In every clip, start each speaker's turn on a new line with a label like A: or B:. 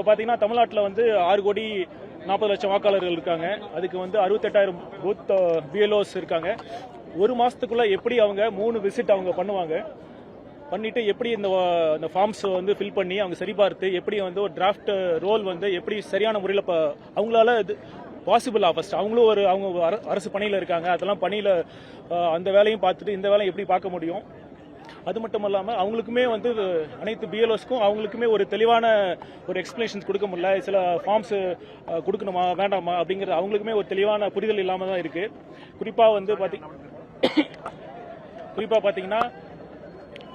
A: இப்போ பார்த்தீங்கன்னா தமிழ்நாட்டில் வந்து ஆறு கோடி நாற்பது லட்சம் வாக்காளர்கள் இருக்காங்க. அதுக்கு வந்து அறுபத்தெட்டாயிரம் பூத் பிஎல்ஓஸ் இருக்காங்க. ஒரு மாதத்துக்குள்ளே எப்படி அவங்க மூணு விசிட் அவங்க பண்ணுவாங்க? பண்ணிட்டு எப்படி இந்த இந்த ஃபார்ம்ஸ் வந்து ஃபில் பண்ணி அவங்க சரிபார்த்து எப்படி வந்து ஒரு டிராஃப்ட் ரோல் வந்து எப்படி சரியான முறையில் இப்போ அவங்களால இது பாசிபிளா ஃபர்ஸ்ட் அவங்களும் ஒரு அவங்க அர- அரசு பணியில் இருக்காங்க. அதெல்லாம் பணியில் அந்த வேலையும் பார்த்துட்டு இந்த வேலையும் எப்படி பார்க்க முடியும்? அது மட்டும் இல்லாமல் அவங்களுக்குமே வந்து அனைத்து பிஎல்ஓஸ்க்கும் அவங்களுக்குமே ஒரு தெளிவான ஒரு எக்ஸ்பிளேஷன்ஸ் கொடுக்க முடியல. சில ஃபார்ம்ஸ் கொடுக்கணுமா வேண்டாமா அப்படிங்கிறது அவங்களுக்குமே ஒரு தெளிவான புரிதல் இல்லாமல் தான் இருக்கு. குறிப்பாக வந்து பார்த்தி குறிப்பாக பார்த்தீங்கன்னா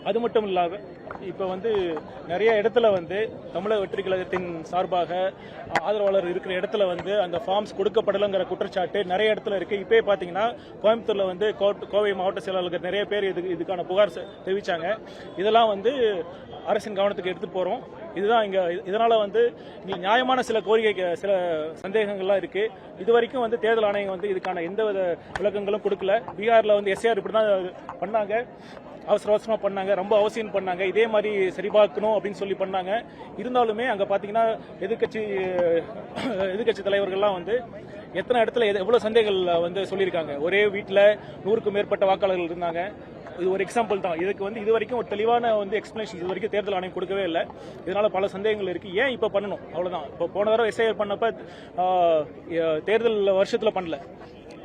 A: அது மட்டும் இல்லாமல் இப்போ வந்து நிறைய இடத்துல வந்து தமிழக வெற்றி கழகத்தின் சார்பாக ஆதரவாளர் இருக்கிற இடத்துல வந்து அந்த ஃபார்ம்ஸ் கொடுக்கப்படலைங்கிற குற்றச்சாட்டு நிறைய இடத்துல இருக்கு. இப்பயே பார்த்தீங்கன்னா கோயம்புத்தூர்ல வந்து கோட்- கோவை மாவட்ட செயலாளர்கள் நிறைய பேர் இது இதுக்கான புகார் தெரிவித்தாங்க தெரிவிச்சாங்க. இதெல்லாம் வந்து அரசின் கவனத்துக்கு எடுத்து போறோம். இதுதான் இங்க இதனால வந்து இங்கே நியாயமான சில கோரிக்கை சில சந்தேகங்கள்லாம் இருக்கு. இது வரைக்கும் வந்து தேர்தல் ஆணையம் வந்து இதுக்கான எந்தவித விளக்கங்களும் கொடுக்கல. பீகார்ல வந்து எஸ்ஏஆர் இப்படி தான் பண்ணாங்க. அவசர அவசரமாக பண்ணாங்க ரொம்ப அவசியம் பண்ணாங்க. இதே மாதிரி சரிபார்க்கணும் அப்படின்னு சொல்லி பண்ணாங்க. இருந்தாலுமே அங்கே பார்த்தீங்கன்னா எதிர்க்கட்சி எதிர்க்கட்சி தலைவர்கள்லாம் வந்து எத்தனை இடத்துல எவ்வளோ எவ்வளவு சந்தேகங்கள் வந்து சொல்லியிருக்காங்க. ஒரே வீட்டில் நூறுக்கும் மேற்பட்ட வாக்காளர்கள் இருந்தாங்க. இது ஒரு எக்ஸாம்பிள் தான். இதுக்கு வந்து இது வரைக்கும் ஒரு தெளிவான வந்து எக்ஸ்பிளேஷன் இது வரைக்கும் தேர்தல் ஆணையம் கொடுக்கவே இல்லை. இதனால பல சந்தேகங்கள் இருக்கு. ஏன் இப்போ பண்ணணும்? அவ்வளோதான் இப்போ போன தடவை எஸ்ஐஆர் பண்ணப்ப தேர்தல் வருஷத்தில் பண்ணல.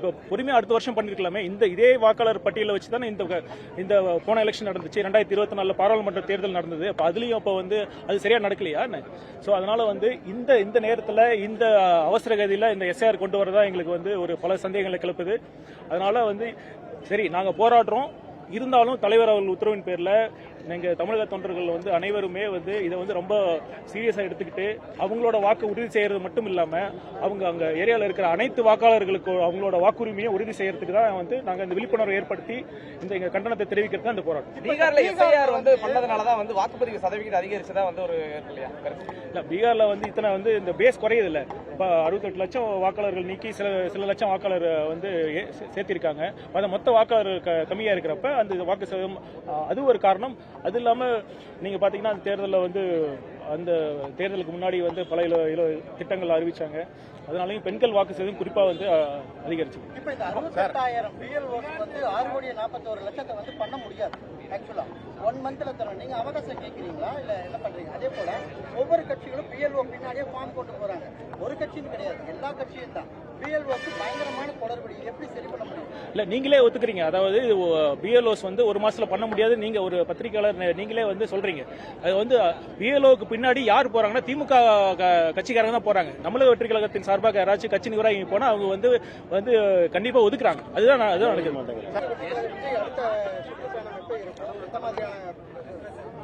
A: இப்போ அடுத்த வருஷம் பண்ணிருக்கலாமே. இந்த இதே வாக்காளர் பட்டியலை வச்சு தானே இந்த இந்த போன எலெக்ஷன் நடந்துச்சு. ரெண்டாயிரத்தி இருபத்தி நாலில் பாராளுமன்ற தேர்தல் நடந்தது. அப்போ அதுலேயும் அப்போ வந்து அது சரியாக நடக்கலையா? ஸோ அதனால் வந்து இந்த இந்த நேரத்தில் இந்த அவசர கதியில் இந்த எஸ்ஐஆர் கொண்டு வரதா எங்களுக்கு வந்து ஒரு பல சந்தேகங்களை கிளப்புது. அதனால் வந்து சரி நாங்கள் போராடுறோம். இருந்தாலும் தலைவர் அவர்கள் உத்தரவின் பேரில் எங்க தமிழக தொண்டர்கள் வந்து அனைவருமே வந்து இதை வந்து ரொம்ப சீரியஸா எடுத்துக்கிட்டு அவங்களோட வாக்கு உறுதி செய்யறது மட்டும் இல்லாம அவங்க அங்க ஏரியால இருக்கிற அனைத்து வாக்காளர்களுக்கு அவங்களோட வாக்குரிமையை உறுதி செய்யறதுக்கு தான் வந்து நாங்க இந்த விழிப்புணர்வை ஏற்படுத்தி இந்த எங்க கண்டனத்தை தெரிவிக்கிறது இந்த போராட்டம்.
B: பீகார்ல எஸ்ஐஆர் வந்து பண்ணதுனால தான் வந்து வாக்குப்பதிவு சதவீதம் அதிகரிச்சதா வந்து ஒரு
A: இல்ல பீகார்ல வந்து இத்தனை வந்து இந்த பேஸ் குறையுது இல்ல இப்ப அறுபத்தெட்டு லட்சம் வாக்காளர்கள் நீக்கி சில சில லட்சம் வாக்காளர் வந்து சேர்த்திருக்காங்க. அந்த மொத்த வாக்காளர் க- கம்மியா இருக்கிறப்ப அந்த வாக்கு சதவீதம் அது ஒரு காரணம். அது இல்லாமல் நீங்கள் பார்த்தீங்கன்னா அந்த தேர்தலில் வந்து அந்த தேர்தலுக்கு முன்னாடி வந்து பல இல இல திட்டங்கள் அறிவிச்சாங்க. அதனாலையும் பெண்கள் வாக்கு சதவீதம் குறிப்பாக வந்து அதிகரிச்சு
C: இப்போ இந்த அறுபத்தெட்டாயிரம் பிஎல் வந்து ஆறு கோடி நாற்பத்தோரு லட்சத்தை வந்து பண்ண முடியாது. ஆக்சுவலா ஒன் மந்த்ல தரணும் நீங்க அவகாசம் கேட்கறீங்களா இல்ல என்ன பண்றீங்க? அதே போல ஒவ்வொரு கட்சிகளும் பிஎல்ஓ பின்னாடியே ஃபார்ம் கொண்டு போறாங்க. ஒரு கட்சின்னு கிடையாது. எல்லா கட்சியும் தான். பிஎல்ஓக்கு பயங்கரமான இது எப்படி சரி பண்ண முடியும்?
A: இல்ல நீங்களே ஒத்துக்கிறீங்க. அதாவது பிஎல்ஓஸ் வந்து ஒரு மாசத்துல பண்ண முடியாது. நீங்க ஒரு பத்திரிகையாளர் நீங்களே வந்து சொல்றீங்க. அது வந்து பிஎல்ஓக்கு பின்னாடி யார் போறாங்கன்னா திமுக கட்சிக்காரங்க தான் போறாங்க. தமிழக வெற்றி கழகத்தின் சார்பாக யாராச்சும் கட்சி நிர்வாகி போனா அவங்க வந்து வந்து கண்டிப்பா ஒதுக்குறாங்க. அதுதான் நான் அதுதான் நடக்குது.
C: விஜய்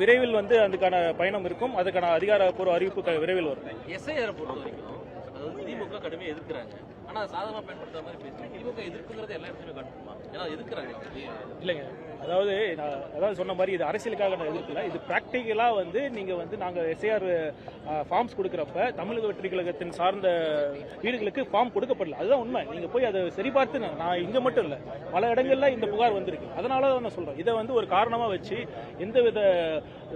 A: விரைவில் வந்து அதுக்கான பயணம் இருக்கும். அதுக்கான அதிகாரப்பூர்வ அறிவிப்பு விரைவில் வரும்.
D: எஸ்ஐஆர் பொறுத்த வரைக்கும் அது வந்து திமுக கடுமையாக எதிர்க்கிறாங்க. ஆனா சாதகமா பயன்படுத்துற மாதிரி பேசுறாங்க திமுக எதிர்ப்புங்கிறது எல்லா இடத்துலயும் காட்டணுமா ஏன்னா எதிர்க்கிறாங்க.
A: இல்லைங்க. அதாவது நான் அதாவது சொன்ன மாதிரி இது அரசியலுக்காக நான் எதிர்க்கல. இது ப்ராக்டிக்கலாக வந்து நீங்கள் வந்து நாங்கள் எஸ்ஏஆர் ஃபார்ம்ஸ் கொடுக்குறப்ப தமிழக வெற்றி கழகத்தின் சார்ந்த வீடுகளுக்கு ஃபார்ம் கொடுக்கப்படல. அதுதான் உண்மை. நீங்கள் போய் அதை சரிபார்த்து நான் நான் இங்கே மட்டும் இல்லை. பல இடங்கள்ல இந்த புகார் வந்திருக்கு. அதனால தான் நான் சொல்கிறேன் இதை வந்து ஒரு காரணமாக வச்சு எந்தவித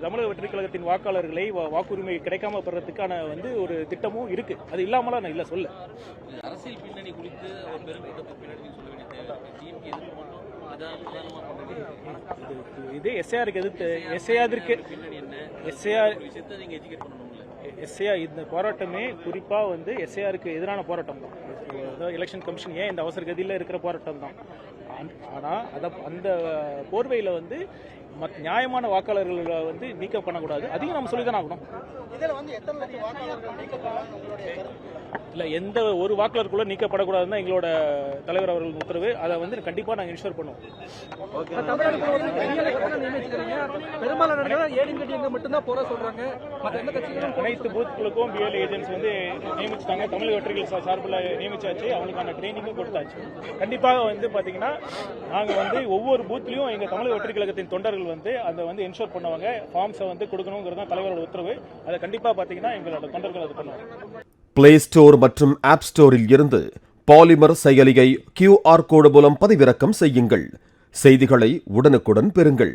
A: தமிழக வெற்றி கழகத்தின் வாக்காளர்களை வா- வாக்குரிமை கிடைக்காம பெறதுக்கான வந்து ஒரு திட்டமும் இருக்கு. அது இல்லாமலாம் நான் இல்லை சொல்ல.
D: அரசியல் பின்னணி குறித்து ஒரு பெருங்கூட்டத்துக்கு பின்னாடி சொல்ல வேண்டிய தேவை. டிஎம்கே எதிர்ப்பு மட்டும் அதான் பிரதானமா பண்ணுறது
A: இது- இது எஸ்ஐஆருக்கு எதிர்த்து
D: எஸ்ஏஆருக்கு எஸ்ஏஆர்
A: எஸ்ஐஆர்
D: விஷயத்தை எஜுகேட் பண்ணணும்ல
A: எஸ்ஏஆர் இந்த போராட்டமே குறிப்பாக வந்து எஸ்ஏஆருக்கு எதிரான போராட்டம் தான். அதாவது எலெக்ஷன் கமிஷன் ஏன் இந்த அவசர கதியில் இருக்கிற போராட்டம் தான். ஆனால் அத அந்த போர்வையில் வந்து மத் நியாயமான வாக்காளர்களை வந்து நீக்கம் பண்ணக்கூடாது. அதையும் நம்ம சொல்லி தான் ஆகணும் இல்ல எந்த ஒரு வாக்காளருக்குள்ள நீக்கப்படக்கூடாதுன்னு தான் எங்களோட தலைவர் அவர்கள் உத்தரவு. அதை வந்து கண்டிப்பா நாங்க இன்ஷூர் பண்ணுவோம். அனைத்து பூத்துகளுக்கும் பிஎல் ஏஜென்ட்ஸ் வந்து நியமிச்சிட்டாங்க. தமிழக வெற்றிகள் சார்பில் நியமிச்சாச்சு. அவங்களுக்கான ட்ரைனிங்கும் கொடுத்தாச்சு. கண்டிப்பாக வந்து பாத்தீங்கன்னா நாங்க வந்து ஒவ்வொரு பூத்லயும் எங்க தமிழக வெற்றி கழகத்தின் தொண்டர்கள் வந்து அதை வந்து என்ஷூர் பண்ணுவாங்க. ஃபார்ம்ஸை வந்து கொடுக்கணுங்கிறது தான் தலைவரோட உத்தரவு. அதை கண்டிப்பாக பார்த்தீங்கன்னா எங்களோட தொண்டர்கள் அது பண்ணுவாங்க.
E: பிளே ஸ்டோர் மற்றும் ஆப் ஸ்டோரில் இருந்து பாலிமர் செயலியை கியூஆர் கோடு மூலம் பதிவிறக்கம் செய்யுங்கள். செய்திகளை உடனுக்குடன் பெறுங்கள்.